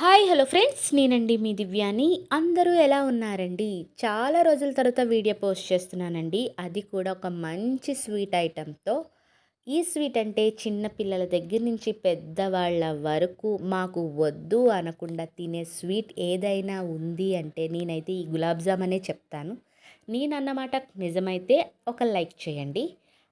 Hi hello friends. నేనండి మీ దివ్యాని. అందరూ ఎలా ఉన్నారండి? చాలా రోజుల తర్వాత వీడియో పోస్ట్ చేస్తున్నానండి. అది కూడా ఒక మంచి స్వీట్ ఐటెంతో. ఈ స్వీట్ అంటే చిన్న పిల్లల దగ్గర నుంచి పెద్దవాళ్ళ వరకు మాకు వద్దు అనకుండా తినే స్వీట్ ఏదైనా ఉంది అంటే నేనైతే ఈ గులాబ్ జామ్ అనే చెప్తాను. నేనన్నమాట నిజమైతే ఒక లైక్ చేయండి.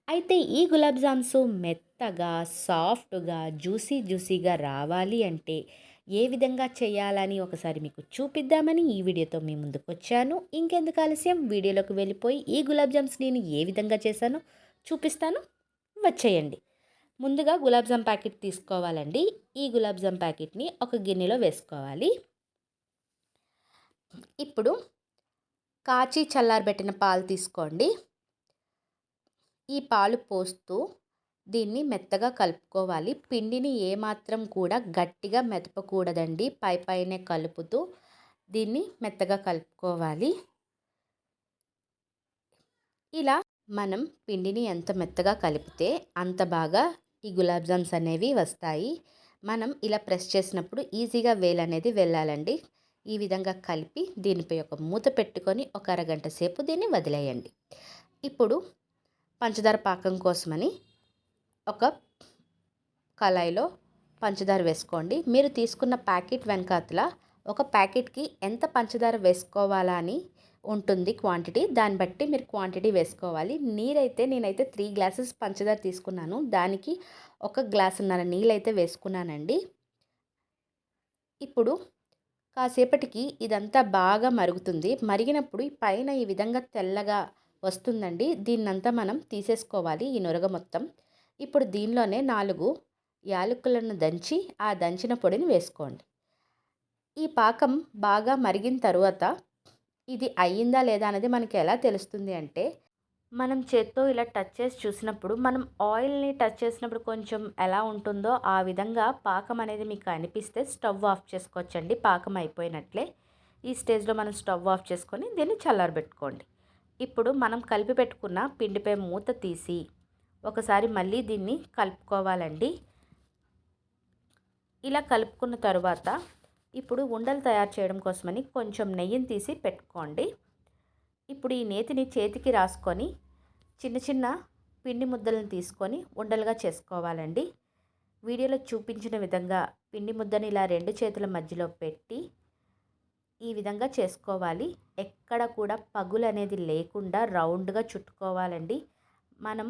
అయితే ఈ గులాబ్ జామ్స్ మెత్తగా సాఫ్ట్గా జ్యూసీ జ్యూసీగా రావాలి అంటే ఏ విధంగా చేయాలని ఒకసారి మీకు చూపిద్దామని ఈ వీడియోతో మీ ముందుకు వచ్చాను. ఇంకెందుకు ఆలస్యం? వీడియోలోకి వెళ్ళిపోయి ఈ గులాబ్ జామ్స్ నేను ఏ విధంగా చేశానో చూపిస్తాను. వచ్చేయండి. ముందుగా గులాబ్ జామ్ ప్యాకెట్ తీసుకోవాలండి. ఈ గులాబ్ జామ్ ప్యాకెట్ని ఒక గిన్నెలో వేసుకోవాలి. ఇప్పుడు కాచి చల్లారబెట్టిన పాలు తీసుకోండి. ఈ పాలు పోస్తూ దీన్ని మెత్తగా కలుపుకోవాలి. పిండిని ఏమాత్రం కూడా గట్టిగా మెదపకూడదండి. పై పైనే కలుపుతూ దీన్ని మెత్తగా కలుపుకోవాలి. ఇలా మనం పిండిని ఎంత మెత్తగా కలిపితే అంత బాగా ఈ గులాబ్ జామ్స్ అనేవి వస్తాయి. మనం ఇలా ప్రెస్ చేసినప్పుడు ఈజీగా వేలు అనేది వెళ్ళాలండి. ఈ విధంగా కలిపి దీనిపై ఒక మూత పెట్టుకొని ఒక అరగంట సేపు దీన్ని వదిలేయండి. ఇప్పుడు పంచదార పాకం కోసమని ఒక కళాయిలో పంచదార వేసుకోండి. మీరు తీసుకున్న ప్యాకెట్ వెనకాతల ఒక ప్యాకెట్కి ఎంత పంచదార వేసుకోవాలా అని ఉంటుంది క్వాంటిటీ. దాన్ని బట్టి మీరు క్వాంటిటీ వేసుకోవాలి. నీరైతే నేనైతే త్రీ గ్లాసెస్ పంచదార తీసుకున్నాను. దానికి ఒక గ్లాసున్నర నీళ్ళైతే వేసుకున్నానండి. ఇప్పుడు కాసేపటికి ఇదంతా బాగా మరుగుతుంది. మరిగినప్పుడు పైన ఈ విధంగా తెల్లగా వస్తుందండి. దీన్నంతా మనం తీసేసుకోవాలి ఈ నొరగ మొత్తం. ఇప్పుడు దీనిలోనే నాలుగు యాలకులను దంచి ఆ దంచిన పొడిని వేసుకోండి. ఈ పాకం బాగా మరిగిన తరువాత ఇది అయ్యిందా లేదా అనేది మనకి ఎలా తెలుస్తుంది అంటే మనం చేత్తో ఇలా టచ్ చేసి చూసినప్పుడు మనం ఆయిల్ని టచ్ చేసినప్పుడు కొంచెం ఎలా ఉంటుందో ఆ విధంగా పాకం అనేది మీకు అనిపిస్తే స్టవ్ ఆఫ్ చేసుకోవచ్చండి. పాకం అయిపోయినట్లే ఈ స్టేజ్లో మనం స్టవ్ ఆఫ్ చేసుకొని దీన్ని చల్లారబెట్టుకోండి. ఇప్పుడు మనం కలిపి పెట్టుకున్న పిండిపై మూత తీసి ఒకసారి మళ్ళీ దీన్ని కలుపుకోవాలండి. ఇలా కలుపుకున్న తర్వాత ఇప్పుడు ఉండలు తయారు చేయడం కోసమని కొంచెం నెయ్యిని తీసి పెట్టుకోండి. ఇప్పుడు ఈ నేతిని చేతికి రాసుకొని చిన్న చిన్న పిండి ముద్దలను తీసుకొని ఉండలుగా చేసుకోవాలండి. వీడియోలో చూపించిన విధంగా పిండి ముద్దని ఇలా రెండు చేతుల మధ్యలో పెట్టి ఈ విధంగా చేసుకోవాలి. ఎక్కడ కూడా పగులు అనేది లేకుండా రౌండ్గా చుట్టుకోవాలండి. మనం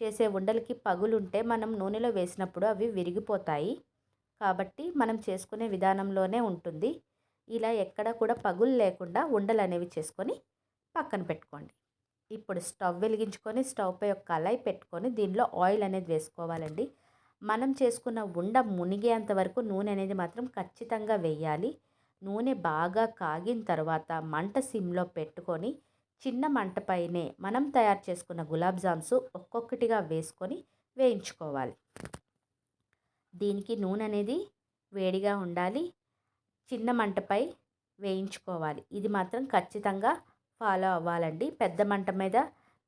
చేసే ఉండలకి పగులుంటే మనం నూనెలో వేసినప్పుడు అవి విరిగిపోతాయి. కాబట్టి మనం చేసుకునే విధానంలోనే ఉంటుంది. ఇలా ఎక్కడ కూడా పగులు లేకుండా ఉండలు అనేవి చేసుకొని పక్కన పెట్టుకోండి. ఇప్పుడు స్టవ్ వెలిగించుకొని స్టవ్ పై ఒక కళాయి పెట్టుకొని దీనిలో ఆయిల్ అనేది వేసుకోవాలండి. మనం చేసుకున్న ఉండ మునిగేంత వరకు నూనె అనేది మాత్రం ఖచ్చితంగా వేయాలి. నూనె బాగా కాగిన తర్వాత మంట సిమ్లో పెట్టుకొని చిన్న మంటపైనే మనం తయారు చేసుకున్న గులాబ్ జామ్స్ ఒక్కొక్కటిగా వేసుకొని వేయించుకోవాలి. దీనికి నూనె అనేది వేడిగా ఉండాలి. చిన్న మంటపై వేయించుకోవాలి. ఇది మాత్రం ఖచ్చితంగా ఫాలో అవ్వాలండి. పెద్ద మంట మీద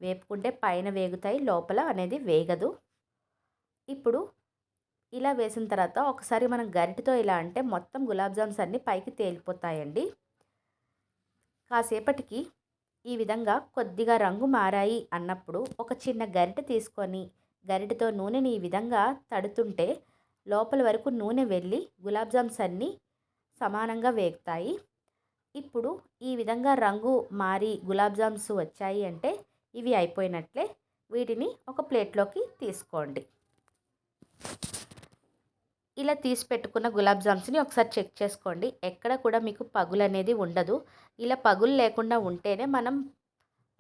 వేపుకుంటే పైన వేగుతాయి లోపల అనేది వేగదు. ఇప్పుడు ఇలా వేసిన తర్వాత ఒకసారి మనం గరిటతో ఇలా అంటే మొత్తం గులాబ్ జామ్స్ అన్నీ పైకి తేలిపోతాయండి. కాసేపటికి ఈ విధంగా కొద్దిగా రంగు మారాయి అన్నప్పుడు ఒక చిన్న గరిటె తీసుకొని గరిటెతో నూనెని ఈ విధంగా తడుతుంటే లోపల వరకు నూనె వెళ్ళి గులాబ్ జామ్స్ అన్నీ సమానంగా వేగుతాయి. ఇప్పుడు ఈ విధంగా రంగు మారి గులాబ్ జామ్స్ వచ్చాయి అంటే ఇవి అయిపోయినట్లే. వీటిని ఒక ప్లేట్లోకి తీసుకోండి. ఇలా తీసి పెట్టుకున్న గులాబ్ జామ్స్ని ఒకసారి చెక్ చేసుకోండి. ఎక్కడ కూడా మీకు పగులు అనేది ఉండదు. ఇలా పగులు లేకుండా ఉంటేనే మనం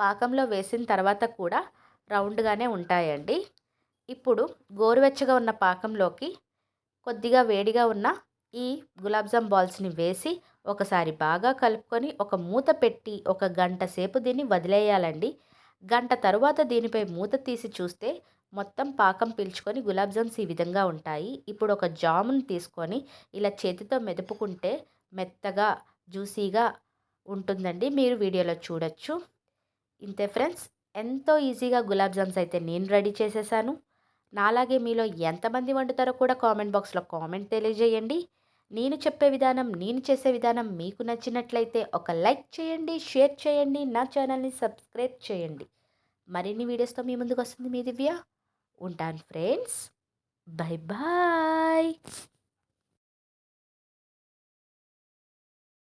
పాకంలో వేసిన తర్వాత కూడా రౌండ్గానే ఉంటాయండి. ఇప్పుడు గోరువెచ్చగా ఉన్న పాకంలోకి కొద్దిగా వేడిగా ఉన్న ఈ గులాబ్ జామ్ బాల్స్ని వేసి ఒకసారి బాగా కలుపుకొని ఒక మూత పెట్టి ఒక గంట సేపు దీన్ని వదిలేయాలండి. గంట తరువాత దీనిపై మూత తీసి చూస్తే మొత్తం పాకం పీల్చుకొని గులాబ్ జామ్స్ ఈ విధంగా ఉంటాయి. ఇప్పుడు ఒక జామును తీసుకొని ఇలా చేతితో మెదుపుకుంటే మెత్తగా జ్యూసీగా ఉంటుందండి. మీరు వీడియోలో చూడొచ్చు. ఇంతే ఫ్రెండ్స్ ఎంతో ఈజీగా గులాబ్ జామ్స్ అయితే నేను రెడీ చేసేసాను. నాలాగే మీలో ఎంతమంది వండుతారో కూడా కామెంట్ బాక్స్లో కామెంట్ తెలియజేయండి. నేను చెప్పే విధానం నేను చేసే విధానం మీకు నచ్చినట్లయితే ఒక లైక్ చేయండి షేర్ చేయండి నా ఛానల్ని సబ్స్క్రైబ్ చేయండి. మరిన్ని వీడియోస్తో మీ ముందుకు వస్తుంది మీ దివ్య. ఉంటాను ఫ్రెండ్స్ బై బాయ్